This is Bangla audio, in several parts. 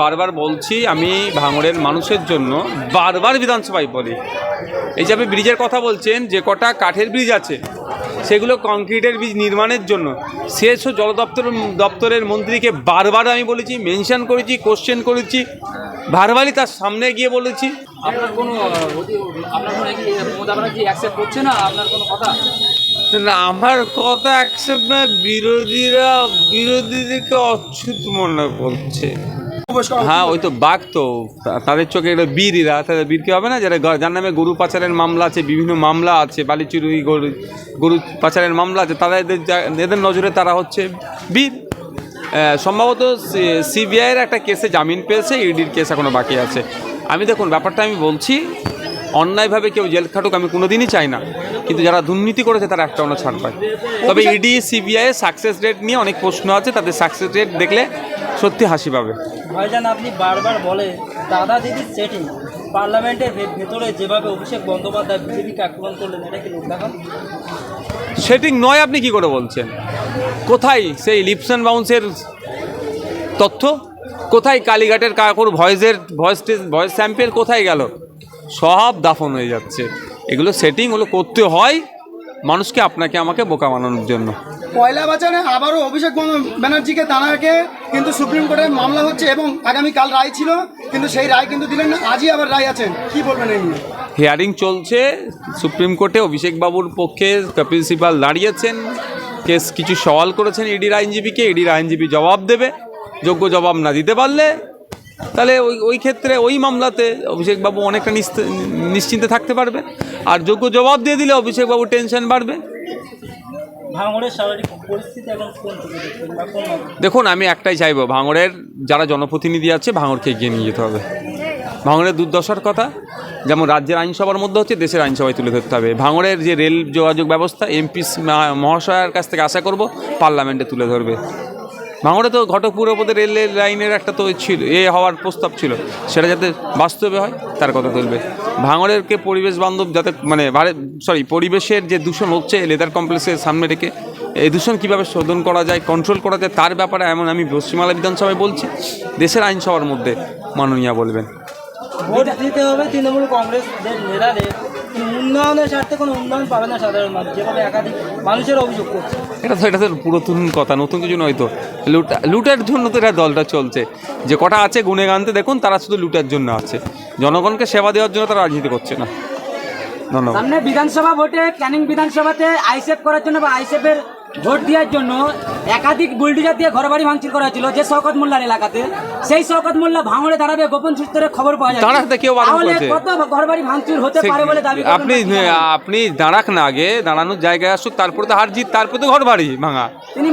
বারবার বলছি আমি ভাঙড়ের মানুষের জন্য বারবার বিধানসভায় বলি। এই যে আপনি ব্রিজের কথা বলছেন যে কটা কাঠের ব্রিজ আছে সেগুলো কংক্রিটের ব্রিজ নির্মাণের জন্য শেষ ও জল দপ্তর দপ্তরের মন্ত্রীকে বারবার আমি বলেছি মেনশন করেছি কোশ্চেন করেছি বারবারই তার সামনে গিয়ে বলেছি। আপনার কোনো আপনার অ্যাকসেপ্ট করছে না? আপনার কোনো কথা? না আমার কথা অ্যাকসেপ্ট না বিরোধীরা বিরোধীদেরকে অচ্ছুত মনে করছে। হ্যাঁ ওই তো বাঘ তো। তাদের চোখে এটা বীররা তাদের বীর কি হবে না? যারা যার নামে গরু পাচারের মামলা আছে বিভিন্ন মামলা আছে বালিচুরি গরু গরু পাচারের মামলা আছে তারা এদের এদের নজরে তারা হচ্ছে বীর। সম্ভবত সিবিআইয়ের একটা কেসে জামিন পেয়েছে ইডির কেস এখনও বাকি আছে। আমি দেখুন ব্যাপারটা আমি বলছি অন্যায়ভাবে কেউ জেল খাটুক আমি কোনোদিনই চাই না। কিন্তু যারা দুর্নীতি করেছে তারা একটা অন্য ছাড় পায়। তবে ইডি সিবিআই সাকসেস রেট নিয়ে অনেক প্রশ্ন আছে তাদের সাকসেস রেট দেখলে সত্যি হাসি পাবে। ভাইজান আপনি বারবার বলে দাদা দিদির সেটিং পার্লামেন্টের ভেতরে যেভাবে অভিষেক বন্দ্যোপাধ্যায় বিজেপিকে আক্রমণ করলেন এটা কি লোক দেখান? সেটিং নয় আপনি কি করে বলছেন? কোথায় সেই লিপসন বাউন্সের তথ্য? কোথায় কালীঘাটের কাকুর ভয়েসের ভয়েস ভয়েস স্যাম্পেল কোথায় গেল? সব দাফন হয়ে যাচ্ছে। এগুলো সেটিং হলো করতে হয় মানুষকে আপনাকে আমাকে বোকা বানানোর জন্য। পয়লা বাজারে আবারও অভিষেক ব্যানার্জিকে তাঁকে কিন্তু সুপ্রিম কোর্টে মামলা হচ্ছে এবং আগামীকাল রায় ছিল, কিন্তু সেই রায় কিন্তু দিলেন না। আজই আবার রায় আছেন কি বলবেন এই নিয়ে? হিয়ারিং চলছে। সুপ্রিম কোর্টে অভিষেক বাবুর পক্ষে সিবাল দাঁড়িয়েছেন। কেস কিছু সওয়াল করেছেন ইডির আইনজীবীকে। ইডির আইনজীবী জবাব দেবে। যোগ্য জবাব না দিতে পারলে তাহলে ওই ওই ক্ষেত্রে ওই মামলাতে অভিষেক বাবু অনেকটা নিশ্চিন্তে থাকতে পারবে আর যোগ্য জবাব দিয়ে দিলে অভিষেক বাবুর টেনশন বাড়বে। পরিস্থিতি? দেখুন, আমি একটাই চাইব, ভাঙড়ের যারা জনপ্রতিনিধি আছে, ভাঙড়কে এগিয়ে নিয়ে যেতে হবে। ভাঙড়ের দুর্দশার কথা, যেমন রাজ্যের আইনসভার মধ্যে হচ্ছে, দেশের আইনসভায় তুলে ধরতে হবে। ভাঙড়ের যে রেল যোগাযোগ ব্যবস্থা, এমপি মহাশয়ের কাছ থেকে আশা করব, পার্লামেন্টে তুলে ধরবে। ভাঙড়ে তো ঘটক পূর্বপদে রেলের লাইনের একটা তো ছিল, এ হওয়ার প্রস্তাব ছিল, সেটা যাতে বাস্তবে হয়, তার কথা তুলবে। ভাঙড়েরকে পরিবেশ বান্ধব যাতে মানে সরি পরিবেশের যে দূষণ হচ্ছে, লেদার কমপ্লেক্সের সামনে রেখে, এই দূষণ কীভাবে শোধন করা যায় কন্ট্রোল করা যায়, তার ব্যাপারে এমন আমি পশ্চিমবাংলা বিধানসভায় বলছি, দেশের আইনসভার মধ্যে মাননীয়া বলবেন। ভোট দিতে হবে তৃণমূল কিন্তু উন্নয়নের স্বার্থে কোনো উন্নয়ন পাবে না সাধারণ মানুষ, যেভাবে একাধিক মানুষের অভিযোগ করছে। এটা তো এটা তো পুরাতন কথা, নতুন কিছু নয় তো। লুটা লুটের জন্য তো এটা দলটা চলছে। যে কটা আছে গুনে গানতে দেখুন, তারা শুধু লুটার জন্য আছে। জনগণকে সেবা দেওয়ার জন্য তারা রাজনীতি করছে না। ধন্যবাদ সামনে বিধানসভা ভোটে ক্যানিং বিধানসভাতে আইসেফ করার জন্য বা আইসেফের ভোট দেওয়ার জন্য একাধিক বুলডোজার দিয়ে ঘরবাড়ি ভাঙচুর করা হয়েছিল যে শওকত মোল্লার এলাকাতে সেই শওকত মোল্লা ভাঙড়ে দাঁড়াবে গোপন সূত্রে খবর পাওয়া যায় দাঁড়াতে কেউ বারণ তাহলে? কত ঘরবাড়ি ভাঙচুর হতে পারে বলে দাবি আপনি? আপনি দাঁড়াক না আগে দাঁড়ানোর জায়গায় আসুক তারপরে তো হার জিত তারপরে তো ঘর বাড়ি ভাঙা তিনি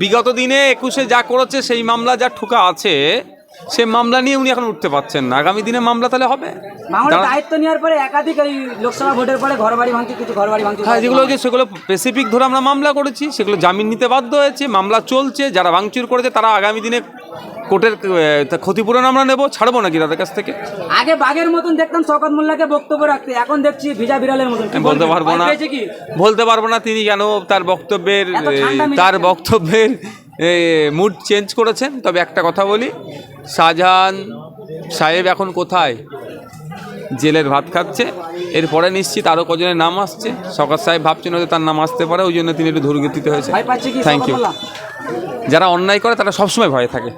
বিগত দিনে একুশে যা করেছে সেই মামলা যা ঠুকা আছে সে মামলা নিয়ে উনি এখন উঠতে পারছেন না। আগামী দিনে মামলা তাহলে হবে? দায়িত্ব নেওয়ার পরে একাধিক এই লোকসভা ভোটের পরে ঘরবাড়ি কিছু ঘরবাড়ি হ্যাঁ যেগুলো যে সেগুলো স্পেসিফিক ধরে আমরা মামলা করেছি সেগুলো জামিন নিতে বাধ্য হয়েছে মামলা চলছে যারা ভাঙচুর করেছে তারা আগামী দিনে কোর্টের ক্ষতিপূরণ আমরা নেব ছাড়বো নাকি তাদের কাছ থেকে? আগে বাঘের মতন দেখতাম শওকত মোল্লাকে বক্তব্য রাখতে এখন দেখছি ভিজা বিড়ালের মতন। বলতে পারব না। বলতে পারব না তিনি কেন তার বক্তব্যের। তার বক্তব্যের মুড চেঞ্জ করেছেন? তবে একটা কথা বলি শাহজাহান সাহেব এখন কোথায়? জেলের ভাত খাচ্ছে এরপরে নিশ্চিত আরও কজনের নাম আসছে। সকাল সাহেব ভাবছেন হয়তো তার নাম আসতে পারে ওই জন্য তিনি একটু দুর্গতিতে হয়েছে। থ্যাংক ইউ যারা অন্যায় করে তারা সবসময় ভয়ে থাকে।